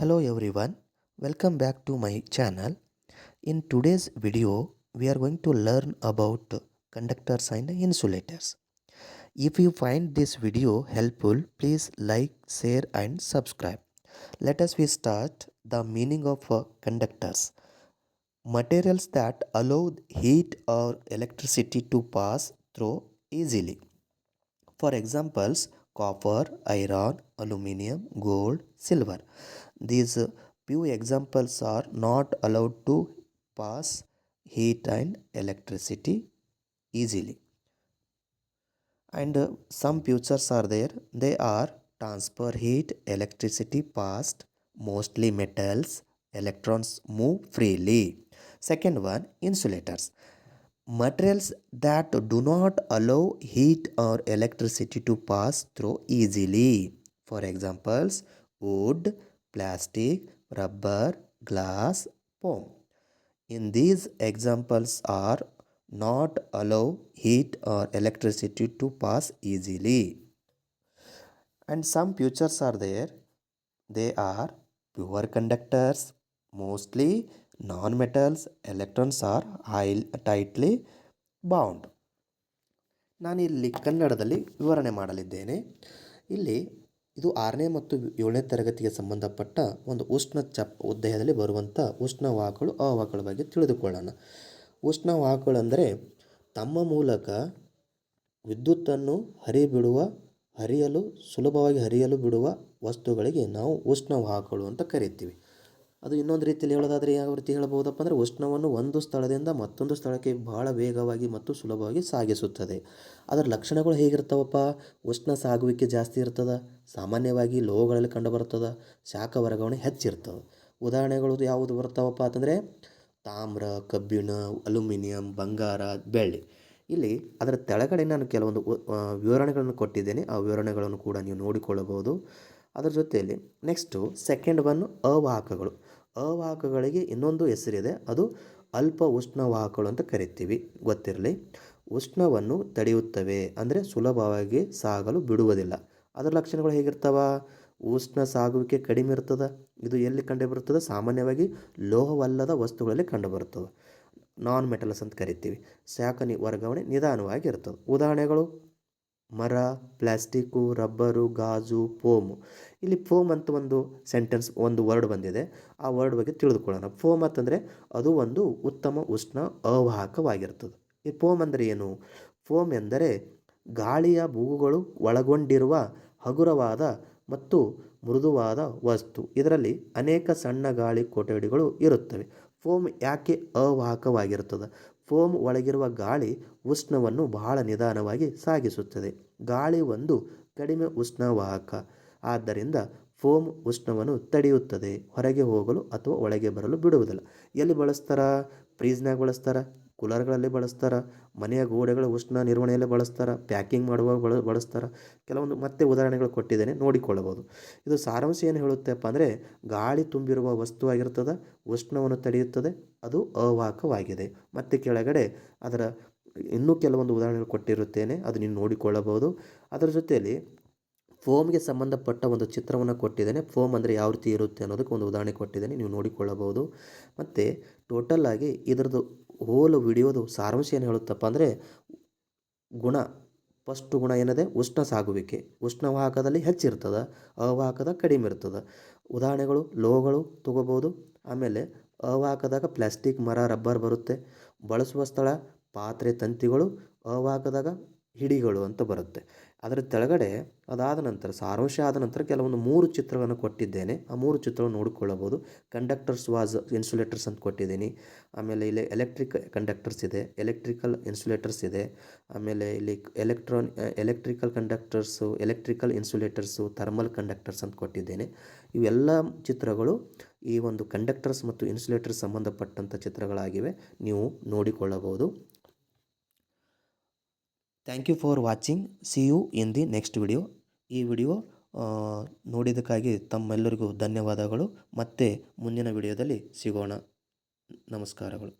Hello everyone, welcome back to my channel. In today's video, we are going to learn about conductors and insulators. If you find this video helpful, please like, share and subscribe. Let us we start the meaning of uh, conductors. Materials that allow heat or electricity to pass through easily. For examples, copper, iron, aluminium, gold, silver. These few examples are not allowed to pass heat and electricity easily. And some features are there. They are transfer heat, electricity passed, mostly metals, electrons move freely. Second one, insulators materials that do not allow heat or electricity to pass through easily. For examples, wood, plastic, rubber, glass, foam. In these examples are not allow heat or electricity to pass easily. And some features are there. They are pure conductors, mostly non-metals, electrons are tightly tightly bound. ನಾನಿಲ್ಲಿ ಕನ್ನಡದಲ್ಲಿ ವಿವರಣೆ ಮಾಡಲಿದ್ದೇನೆ. ಇಲ್ಲಿ ಇದು ಆರನೇ ಮತ್ತು ಏಳನೇ ತರಗತಿಗೆ ಸಂಬಂಧಪಟ್ಟ ಒಂದು ಉಷ್ಣ ಚಪ್ ಉದ್ದೇಹದಲ್ಲಿ ಬರುವಂಥ ಉಷ್ಣವಾಹಕಗಳು ಅವಾಹಕಗಳ ಬಗ್ಗೆ ತಿಳಿದುಕೊಳ್ಳೋಣ. ಉಷ್ಣವಾಹಕಗಳು ಅಂದರೆ ತಮ್ಮ ಮೂಲಕ ವಿದ್ಯುತ್ತನ್ನು ಹರಿಬಿಡುವ ಹರಿಯಲು ಸುಲಭವಾಗಿ ಹರಿಯಲು ಬಿಡುವ ವಸ್ತುಗಳಿಗೆ ನಾವು ಉಷ್ಣವಾಹಕಗಳು ಅಂತ ಕರಿತೀವಿ. ಅದು ಇನ್ನೊಂದು ರೀತಿಯಲ್ಲಿ ಹೇಳೋದಾದರೆ ಯಾವ ರೀತಿ ಹೇಳ್ಬೋದಪ್ಪ ಅಂದರೆ ಉಷ್ಣವನ್ನು ಒಂದು ಸ್ಥಳದಿಂದ ಮತ್ತೊಂದು ಸ್ಥಳಕ್ಕೆ ಬಹಳ ವೇಗವಾಗಿ ಮತ್ತು ಸುಲಭವಾಗಿ ಸಾಗಿಸುತ್ತದೆ. ಅದರ ಲಕ್ಷಣಗಳು ಹೇಗಿರ್ತಾವಪ್ಪ? ಉಷ್ಣ ಸಾಗುವಿಕೆ ಜಾಸ್ತಿ ಇರ್ತದೆ, ಸಾಮಾನ್ಯವಾಗಿ ಲೋಹಗಳಲ್ಲಿ ಕಂಡುಬರ್ತದೆ, ಶಾಖ ವರ್ಗಾವಣೆ ಹೆಚ್ಚಿರ್ತದೆ. ಉದಾಹರಣೆಗಳು ಯಾವುದು ಬರ್ತಾವಪ್ಪ ಅಂತಂದರೆ ತಾಮ್ರ, ಕಬ್ಬಿಣ, ಅಲ್ಯೂಮಿನಿಯಂ, ಬಂಗಾರ, ಬೆಳ್ಳಿ. ಇಲ್ಲಿ ಅದರ ತೆಳಗಡೆ ನಾನು ಕೆಲವೊಂದು ವಿವರಣೆಗಳನ್ನು ಕೊಟ್ಟಿದ್ದೇನೆ. ಆ ವಿವರಣೆಗಳನ್ನು ಕೂಡ ನೀವು ನೋಡಿಕೊಳ್ಳಬಹುದು. ಅದರ ಜೊತೆಯಲ್ಲಿ ನೆಕ್ಸ್ಟು ಸೆಕೆಂಡ್ ಒನ್ ಅವಾಹಕಗಳು. ಅವಾಹಕಗಳಿಗೆ ಇನ್ನೊಂದು ಹೆಸರಿದೆ. ಅದು ಅಲ್ಪ ಉಷ್ಣವಾಹಕಗಳು ಅಂತ ಕರಿತೀವಿ. ಗೊತ್ತಿರಲಿ? ಉಷ್ಣವನ್ನು ತಡೆಯುತ್ತವೆ ಅಂದರೆ ಸುಲಭವಾಗಿ ಸಾಗಲು ಬಿಡುವುದಿಲ್ಲ. ಅದರ ಲಕ್ಷಣಗಳು ಹೇಗಿರ್ತಾವ? ಉಷ್ಣ ಸಾಗುವಿಕೆ ಕಡಿಮೆ ಇರ್ತದೆ. ಇದು ಎಲ್ಲಿ ಕಂಡುಬರುತ್ತದೆ? ಸಾಮಾನ್ಯವಾಗಿ ಲೋಹವಲ್ಲದ ವಸ್ತುಗಳಲ್ಲಿ ಕಂಡುಬರುತ್ತದೆ. ನಾನ್ ಮೆಟಲ್ಸ್ ಅಂತ ಕರಿತೀವಿ. ಶಾಖ ವರ್ಗಾವಣೆ ನಿಧಾನವಾಗಿ ಇರ್ತದೆ. ಉದಾಹರಣೆಗಳು? ಮರ ಪ್ಲಾಸ್ಟಿಕ್ಕು ರಬ್ಬರು, ಗಾಜು, ಫೋಮ್. ಇಲ್ಲಿ ಫೋಮ್ ಅಂತ ಒಂದು ಸೆಂಟೆನ್ಸ್, ಒಂದು ವರ್ಡ್ ಬಂದಿದೆ. ಆ ವರ್ಡ್ ಬಗ್ಗೆ ತಿಳಿದುಕೊಳ್ಳೋಣ. ಫೋಮ್ ಅಂತಂದರೆ ಅದು ಒಂದು ಉತ್ತಮ ಉಷ್ಣ ಅವಾಹಕವಾಗಿರ್ತದೆ ಈ ಫೋಮ್ ಅಂದರೆ ಏನು? ಫೋಮ್ ಎಂದರೆ ಗಾಳಿಯ ಬೂಗುಗಳು ಒಳಗೊಂಡಿರುವ ಹಗುರವಾದ ಮತ್ತು ಮೃದುವಾದ ವಸ್ತು. ಇದರಲ್ಲಿ ಅನೇಕ ಸಣ್ಣ ಗಾಳಿ ಕೊಠಡಿಗಳು ಇರುತ್ತವೆ. ಫೋಮ್ ಯಾಕೆ ಅವಾಹಕವಾಗಿರುತ್ತದೆ? ಫೋಮ್ ಒಳಗಿರುವ ಗಾಳಿ ಉಷ್ಣವನ್ನು ಬಹಳ ನಿಧಾನವಾಗಿ ಸಾಗಿಸುತ್ತದೆ. ಗಾಳಿ ಒಂದು ಕಡಿಮೆ ಉಷ್ಣವಾಹಕ. ಆದ್ದರಿಂದ ಫೋಮ್ ಉಷ್ಣವನ್ನು ತಡೆಯುತ್ತದೆ. ಹೊರಗೆ ಹೋಗಲು ಅಥವಾ ಒಳಗೆ ಬರಲು ಬಿಡುವುದಿಲ್ಲ. ಎಲ್ಲಿ ಬಳಸ್ತಾರ? ಫ್ರೀಜ್ನಾಗ ಬಳಸ್ತಾರ? ಕೂಲರ್ಗಳಲ್ಲಿ ಬಳಸ್ತಾರೆ, ಮನೆಯ ಗೋಡೆಗಳ ಉಷ್ಣ ನಿರ್ವಹಣೆಯಲ್ಲಿ ಬಳಸ್ತಾರೆ, ಪ್ಯಾಕಿಂಗ್ ಮಾಡುವಾಗ ಬಳ, ಬಳಸ್ತಾರೆ. ಕೆಲವೊಂದು ಮತ್ತೆ ಉದಾಹರಣೆಗಳು ಕೊಟ್ಟಿದ್ದೇನೆ, ನೋಡಿಕೊಳ್ಳಬಹುದು. ಇದು ಸಾರಾಂಶ ಏನು ಹೇಳುತ್ತೆಪ್ಪ ಅಂದರೆ, ಗಾಳಿ ತುಂಬಿರುವ ವಸ್ತುವಾಗಿರ್ತದೆ ಉಷ್ಣವನ್ನು ತಡೆಯುತ್ತದೆ, ಅದು ಅವಾಹಕವಾಗಿದೆ. ಮತ್ತು ಕೆಳಗಡೆ ಅದರ ಇನ್ನೂ ಕೆಲವೊಂದು ಉದಾಹರಣೆಗಳು ಕೊಟ್ಟಿರುತ್ತೇನೆ, ಅದು ನೀವು ನೋಡಿಕೊಳ್ಳಬಹುದು. ಅದರ ಜೊತೆಯಲ್ಲಿ ಫೋಮ್ಗೆ ಸಂಬಂಧಪಟ್ಟ ಒಂದು ಚಿತ್ರವನ್ನು ಕೊಟ್ಟಿದ್ದೇನೆ. ಫೋಮ್ ಅಂದರೆ ಯಾವ ರೀತಿ ಇರುತ್ತೆ ಅನ್ನೋದಕ್ಕೆ ಒಂದು ಉದಾಹರಣೆ ಕೊಟ್ಟಿದ್ದೇನೆ, ನೀವು ನೋಡಿಕೊಳ್ಳಬಹುದು. ಮತ್ತು ಟೋಟಲ್ ಆಗಿ ಇದರದ್ದು ಹೋಲ್ ವಿಡಿಯೋದು ಸಾರಾಂಶ ಏನು ಹೇಳುತ್ತಪ್ಪ ಅಂದರೆ, ಗುಣ, ಫಸ್ಟ್ ಗುಣ ಏನಿದೆ? ಉಷ್ಣ ಸಾಗುವಿಕೆ. ಉಷ್ಣವಾಹಕದಲ್ಲಿ ಹೆಚ್ಚಿರ್ತದೆ ಅವಾಹಕದ ಕಡಿಮೆ ಇರ್ತದೆ. ಉದಾಹರಣೆಗಳು, ಲೋಹಗಳು ತಗೋಬೋದು. ಆಮೇಲೆ ಅವಾಹಕದಾಗ ಪ್ಲಾಸ್ಟಿಕ್, ಮರ, ರಬ್ಬರ್ ಬರುತ್ತೆ. ಬಳಸುವ ಸ್ಥಳ, ಪಾತ್ರೆ, ತಂತಿಗಳು, ಅವಾಹಕದಾಗ ಹಿಡಿಗಳು ಅಂತ ಬರುತ್ತೆ. ಅದರ ಕೆಳಗಡೆ ಅದಾದ ನಂತರ, ಸಾರಾಂಶ ಆದ ನಂತರ ಕೆಲವೊಂದು ಮೂರು ಚಿತ್ರಗಳನ್ನು ಕೊಟ್ಟಿದ್ದೇನೆ. ಆ ಮೂರು ಚಿತ್ರವನ್ನು ನೋಡಿಕೊಳ್ಳಬಹುದು. ಕಂಡಕ್ಟರ್ಸ್ ವಾಸ್ ಇನ್ಸುಲೇಟರ್ಸ್ ಅಂತ ಕೊಟ್ಟಿದ್ದೀನಿ. ಆಮೇಲೆ ಇಲ್ಲಿ ಎಲೆಕ್ಟ್ರಿಕ್ ಕಂಡಕ್ಟರ್ಸ್ ಇದೆ. ಎಲೆಕ್ಟ್ರಿಕಲ್ ಇನ್ಸುಲೇಟರ್ಸ್ ಇದೆ. ಆಮೇಲೆ ಇಲ್ಲಿ electron electrical conductors electrical insulators thermal conductors ಅಂತ ಕೊಟ್ಟಿದ್ದೇನೆ. ಇವೆಲ್ಲ ಚಿತ್ರಗಳು ಈ ಒಂದು ಕಂಡಕ್ಟರ್ಸ್ ಮತ್ತು ಇನ್ಸುಲೇಟರ್ಸ್ ಸಂಬಂಧಪಟ್ಟಂಥ ಚಿತ್ರಗಳಾಗಿವೆ. ನೀವು ನೋಡಿಕೊಳ್ಳಬಹುದು. Thank you for watching see you in the next video ಈ ವಿಡಿಯೋ ನೋಡಿದ್ದಕ್ಕಾಗಿ ತಮ್ಮೆಲ್ಲರಿಗೂ ಧನ್ಯವಾದಗಳು. ಮತ್ತೆ ಮುಂದಿನ ವಿಡಿಯೋದಲ್ಲಿ ಸಿಗೋಣ. ನಮಸ್ಕಾರಗಳು.